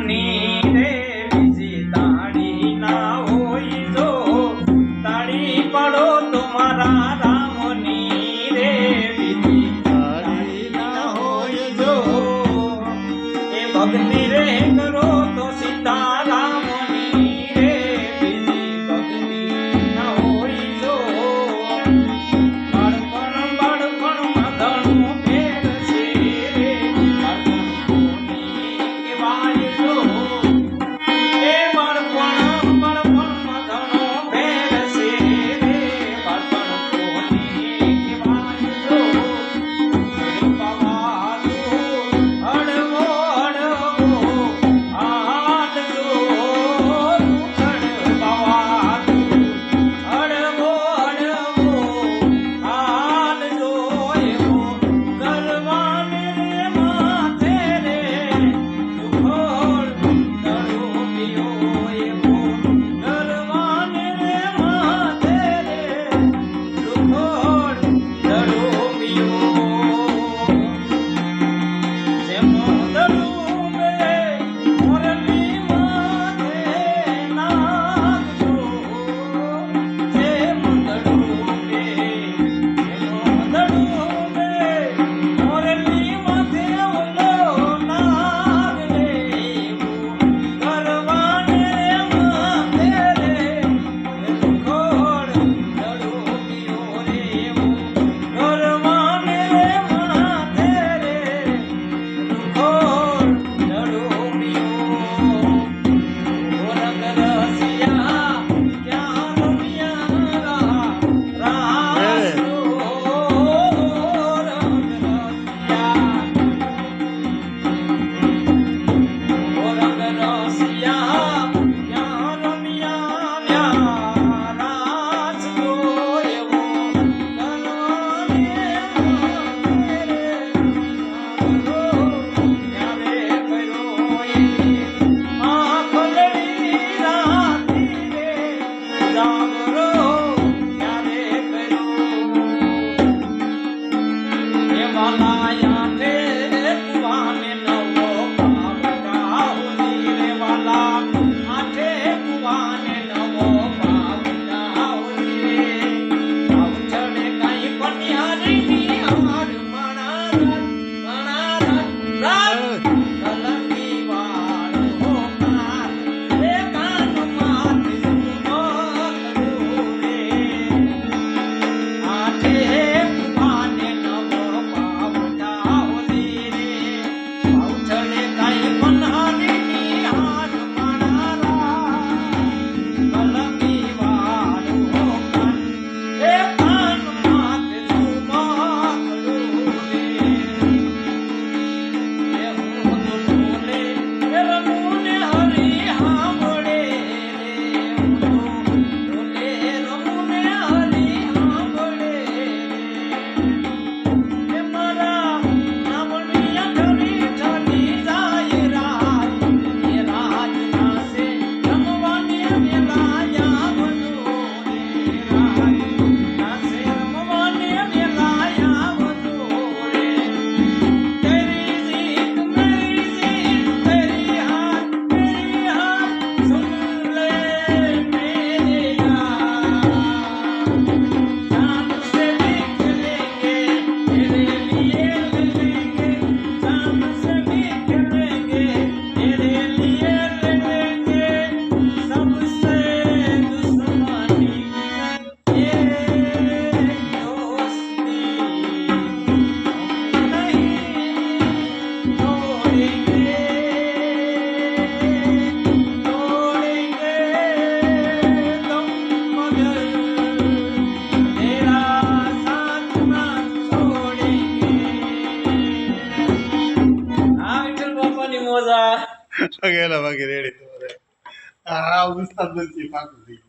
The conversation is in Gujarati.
நீரே Maya. વગેરે વગેરે રેડી તમારે આ ઉસ્તાદ નથી પાકું થઈ